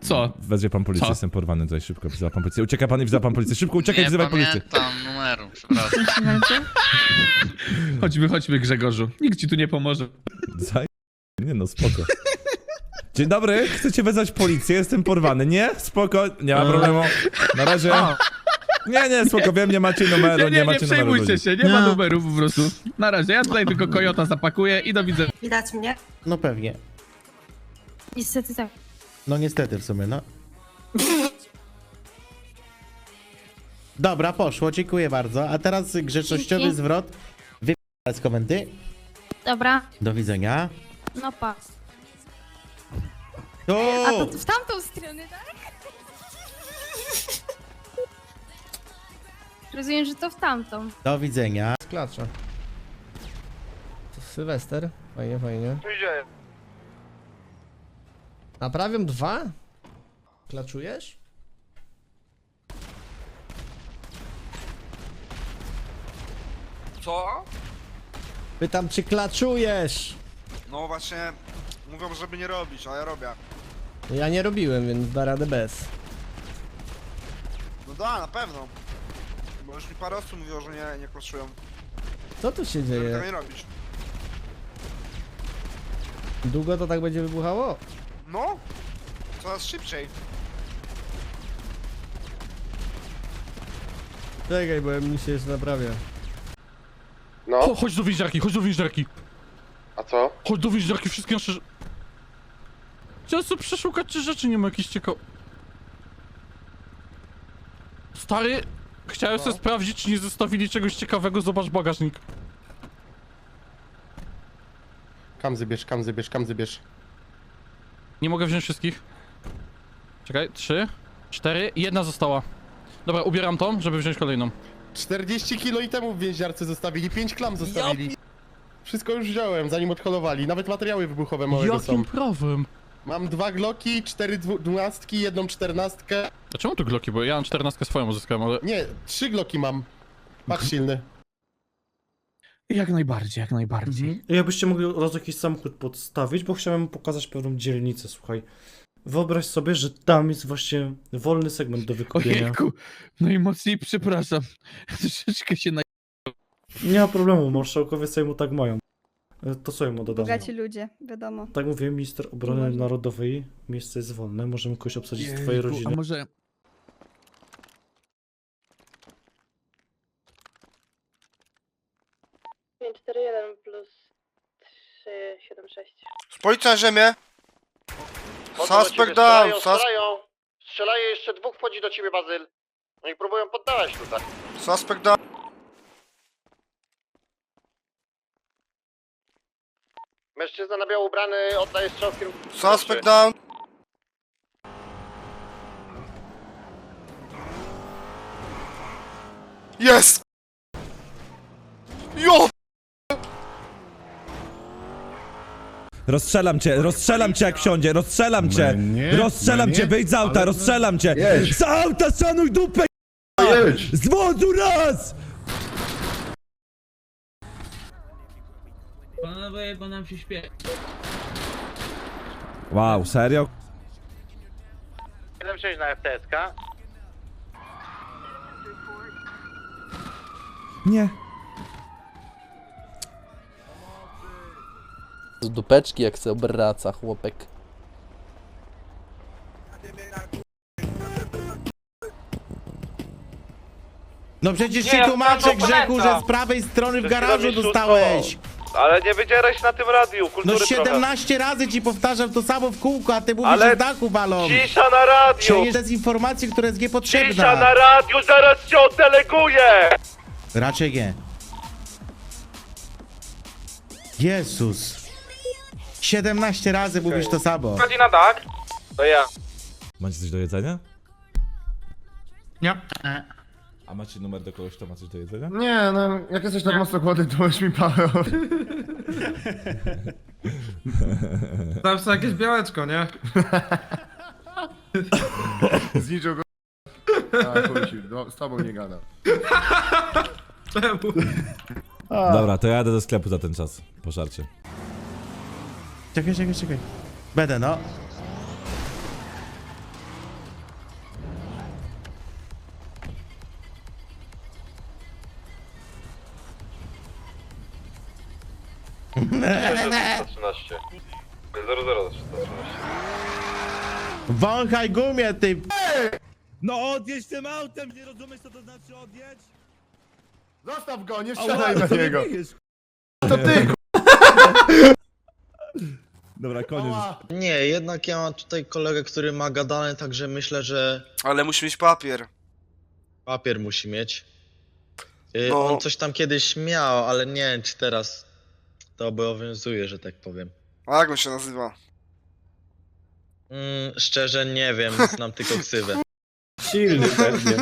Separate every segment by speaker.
Speaker 1: Co?
Speaker 2: Weźmie pan policję,
Speaker 1: Co?
Speaker 2: jestem porwany tutaj szybko, wzywa pan policję. Ucieka pan i wzywa pan policję. Szybko uciekaj,
Speaker 3: Nie
Speaker 2: wzywaj policję.
Speaker 3: pamiętam numeru, przepraszam.
Speaker 1: Chodźmy, chodźmy Grzegorzu. Nikt ci tu nie pomoże.
Speaker 2: Zaj... Nie no, spoko. Dzień dobry, chcecie wezwać policję, jestem porwany. Nie? Spoko, nie ma problemu. Na razie. Nie, nie, spoko, wiem, nie macie numeru,
Speaker 1: Nie,
Speaker 2: nie,
Speaker 1: nie, nie
Speaker 2: macie numeru.
Speaker 1: przejmujcie
Speaker 2: ludzi.
Speaker 1: się, nie ma numeru po prostu. Na razie, ja tutaj tylko Kojota zapakuję i do widzenia.
Speaker 4: Widać mnie?
Speaker 5: No pewnie.
Speaker 4: Niestety tak.
Speaker 5: No niestety w sumie, no. Dobra, poszło, dziękuję bardzo. A teraz grzecznościowy
Speaker 4: Dzięki.
Speaker 5: zwrot. Wy z komendy.
Speaker 4: Dobra,
Speaker 5: Do widzenia.
Speaker 4: no pa.
Speaker 5: O!
Speaker 4: A to w tamtą stronę, tak? Rozumiem, że to w tamtą.
Speaker 5: Do widzenia.
Speaker 6: Klacza. To Sylwester. Fajnie, fajnie. Naprawiam dwa? Klaczujesz?
Speaker 7: Co?
Speaker 6: Pytam, czy klaczujesz?
Speaker 7: No właśnie, mówią, żeby nie robić, a ja robię.
Speaker 6: Ja nie robiłem, więc da radę bez.
Speaker 7: No da, na pewno. Bo już mi parę osób mówiło, że nie, nie klaszują.
Speaker 6: Co tu się
Speaker 7: Żeby tego
Speaker 6: dzieje?
Speaker 7: nie robić.
Speaker 6: Długo to tak będzie wybuchało?
Speaker 7: No, coraz szybciej.
Speaker 6: Czekaj, bo mi się jeszcze naprawia.
Speaker 8: No,
Speaker 1: chodź do więziarki, chodź do więziarki.
Speaker 8: a co?
Speaker 1: Chodź do więziarki, wszystkie nasze... Chciałem sobie przeszukać, czy rzeczy nie ma jakichś ciekawe... Stary, chciałem sobie sprawdzić, czy nie zostawili czegoś ciekawego, zobacz bagażnik.
Speaker 8: Kamzy bierz, kamzy bierz, kamzy bierz.
Speaker 1: Nie mogę wziąć wszystkich. Czekaj, trzy, cztery, jedna została. Dobra, ubieram tą, żeby wziąć kolejną.
Speaker 8: 40 kilo i temu w więziarce zostawili, 5 klam zostawili. Wszystko już wziąłem, zanim odholowali. Nawet materiały wybuchowe małego są.
Speaker 1: Jakim prawem?
Speaker 8: Mam dwa glocki, cztery dwu- dwunastki, jedną czternastkę.
Speaker 1: A czemu tu gloki, bo ja mam czternastkę swoją uzyskałem, ale...
Speaker 8: Nie, trzy glocki mam. Patrz silny.
Speaker 1: Jak najbardziej, jak najbardziej.
Speaker 9: Jakbyście mogli od razu jakiś samochód podstawić, bo chciałem pokazać pewną dzielnicę, słuchaj. Wyobraź sobie, że tam jest właśnie wolny segment do wykupienia.
Speaker 1: Ojejku, najmocniej przepraszam. Troszeczkę się na...
Speaker 9: Nie ma problemu, marszałkowie Sejmu tak mają. E, To co mu dodam?
Speaker 4: Bogaci ludzie, wiadomo.
Speaker 9: Tak mówię, minister obrony narodowej, miejsce jest wolne, możemy kogoś obsadzić z twojej
Speaker 1: A
Speaker 9: rodziny.
Speaker 1: może...
Speaker 7: Policja na ziemię! Suspect down! Sus
Speaker 8: Strzelają, jeszcze dwóch wchodzi do ciebie, Bazyl. No i próbują poddawać tutaj.
Speaker 7: suspect down!
Speaker 8: Mężczyzna na biało ubrany oddaje strzał w kierunku...
Speaker 7: Suspect down! Jest! Jo!
Speaker 2: Rozstrzelam cię, rozstrzelam cię jak wsiądzie, rozstrzelam cię! Rozstrzelam cię, wyjdź z auta, rozstrzelam cię! Z auta szanuj dupę! Z wozu raz!
Speaker 10: Panowie, bo nam się śpieszy.
Speaker 2: Wow, serio?
Speaker 8: 7-6 na FTSK.
Speaker 2: Nie.
Speaker 10: Z dupeczki jak se obraca chłopek.
Speaker 5: No przecież ci tłumaczę grzechu, że z prawej strony w garażu dostałeś.
Speaker 7: Ale nie wydzieraj się na tym radiu,
Speaker 5: No 17 razy ci powtarzam to samo w kółko, a ty mówisz,
Speaker 7: Ale
Speaker 5: że z dachu walą.
Speaker 7: Cisza na radiu!
Speaker 5: Siejesz dezinformację, która jest niepotrzebna.
Speaker 7: radiu, zaraz cię oddeleguję!
Speaker 5: Raczej nie. Jezus. 17 razy mówisz to samo.
Speaker 7: Godzina tak? To ja.
Speaker 2: Macie coś do jedzenia?
Speaker 1: Nie.
Speaker 2: A macie numer do kogoś, kto ma coś do jedzenia?
Speaker 8: Nie, no, jak jesteś tak mocno głodny, to weź mi parę.
Speaker 1: Tam są jakieś białeczko, nie?
Speaker 8: Z niczego. A, chuj ci, no, z tobą nie gadam.
Speaker 1: Czemu?
Speaker 2: Dobra, to ja jadę do sklepu za ten czas, po żarcie.
Speaker 5: Czekaj, czekaj, czekaj. Będę, no. Wąchaj gumie, ty
Speaker 2: No odjedź tym autem, nie rozumiesz co to znaczy odjedź?
Speaker 8: Zostaw go, nie wsiadaj
Speaker 2: na
Speaker 8: niego. To ty,
Speaker 2: Dobra, koniec.
Speaker 11: Nie, jednak ja mam tutaj kolegę, który ma gadane, także myślę, że
Speaker 7: Ale musi mieć papier.
Speaker 11: papier musi mieć. Y,
Speaker 7: No.
Speaker 11: On coś tam kiedyś miał, ale nie wiem, czy teraz to obowiązuje, że tak powiem.
Speaker 7: A jak on się nazywa?
Speaker 11: Mm, szczerze nie wiem, znam tylko ksywę.
Speaker 9: Silny pewnie.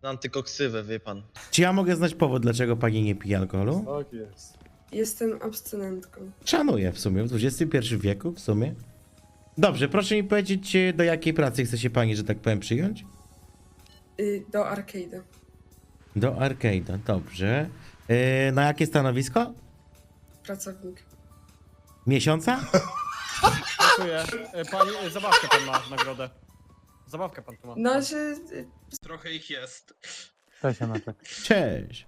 Speaker 11: Znam tylko ksywę, wie pan.
Speaker 5: Czy ja mogę znać powód, dlaczego pani nie pije alkoholu?
Speaker 8: Tak jest.
Speaker 4: Jestem abstynentką.
Speaker 5: Szanuję w sumie, w XXI wieku w sumie. Dobrze, proszę mi powiedzieć, e, do jakiej pracy chce się pani, że tak powiem, przyjąć?
Speaker 4: Y, do arcade'a.
Speaker 5: Do arcade'a, dobrze. E, na jakie stanowisko?
Speaker 4: Pracownik.
Speaker 5: Miesiąca?
Speaker 6: Dziękuję. E, Pani, e, zabawkę pan ma w nagrodę. Zabawkę pan tu ma.
Speaker 4: No, że... y,
Speaker 3: Trochę ich jest.
Speaker 5: Cześć.
Speaker 3: Cześć.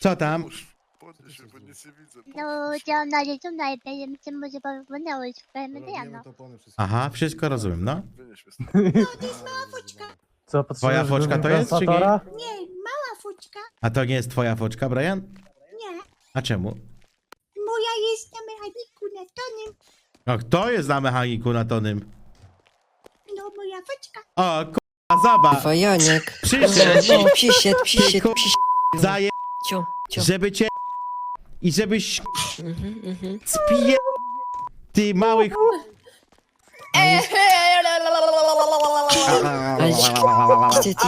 Speaker 5: Co tam?
Speaker 4: No, działam na rzeczu na wiem, czy może powyglądałeś w Mediano.
Speaker 5: Aha, wszystko rozumiem, no.
Speaker 6: Co,
Speaker 5: Twoja foczka to jest, czy nie?
Speaker 4: Nie, mała fuczka.
Speaker 5: A to nie jest twoja foczka, Brian?
Speaker 4: Nie.
Speaker 5: A czemu?
Speaker 4: Moja jest na mechaniku na tonym.
Speaker 5: No kto jest na mechaniku na tonym?
Speaker 4: No, moja fuczka.
Speaker 5: O, zobacz!
Speaker 10: Fajaniek.
Speaker 5: Przyszedł,
Speaker 10: Przysiedł,
Speaker 5: przysiedł, zaje...
Speaker 10: Cio, cio.
Speaker 5: żeby cię... I żebyś
Speaker 10: Mhm, mhm.
Speaker 5: spije... Ty mały ch...
Speaker 10: Ale ty, ty,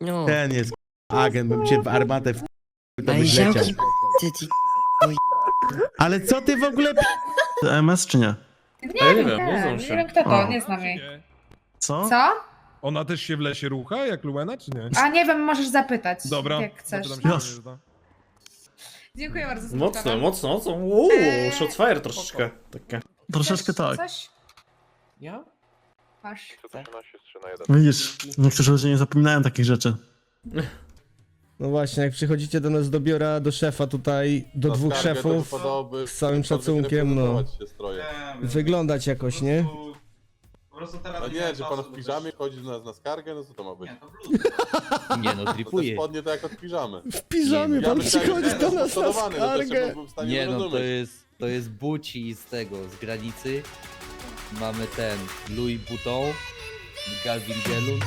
Speaker 10: No,
Speaker 5: Ten jest agent, bym cię w armatę w... To
Speaker 10: ale
Speaker 5: byś leciał.
Speaker 10: ziomki, ty, ty.
Speaker 5: Ale co ty w ogóle...
Speaker 6: MS czy nie?
Speaker 9: Ja nie wiem, nie znam się.
Speaker 4: kto
Speaker 6: to,
Speaker 4: nie znam jej.
Speaker 6: Co?
Speaker 4: Co?
Speaker 2: Ona też się w lesie rucha, jak Luena, czy nie?
Speaker 4: A nie wiem, możesz zapytać.
Speaker 2: Dobra,
Speaker 4: Jak chcesz.
Speaker 2: zapytam się,
Speaker 4: Dziękuję bardzo za
Speaker 9: Mocno,
Speaker 4: sprawę.
Speaker 9: mocno, mocno. Uuu,
Speaker 4: Eee,
Speaker 9: shots fire troszeczkę. Takie.
Speaker 6: Troszeczkę tak.
Speaker 4: Coś?
Speaker 10: Ja?
Speaker 4: Masz.
Speaker 8: 113 3 na 1.
Speaker 6: Widzisz, niektórzy ludzie nie zapominają takich rzeczy. No właśnie, jak przychodzicie do nas do biura, do szefa tutaj, do dwóch szefów, z całym szacunkiem, no, wyglądać jakoś, nie?
Speaker 8: No nie, że pan w piżamie chodzi do nas na skargę, no co to ma być?
Speaker 11: Nie no,
Speaker 8: To te spodnie to jak od piżamy.
Speaker 6: W piżamie pan
Speaker 8: myślałem, że
Speaker 6: przychodzi do nas na
Speaker 8: no to
Speaker 6: skargę.
Speaker 8: byłbym w stanie zrozumieć.
Speaker 11: jest, to jest buci z tego, z granicy. Mamy ten Louis Vuitton, Galvin Gelun.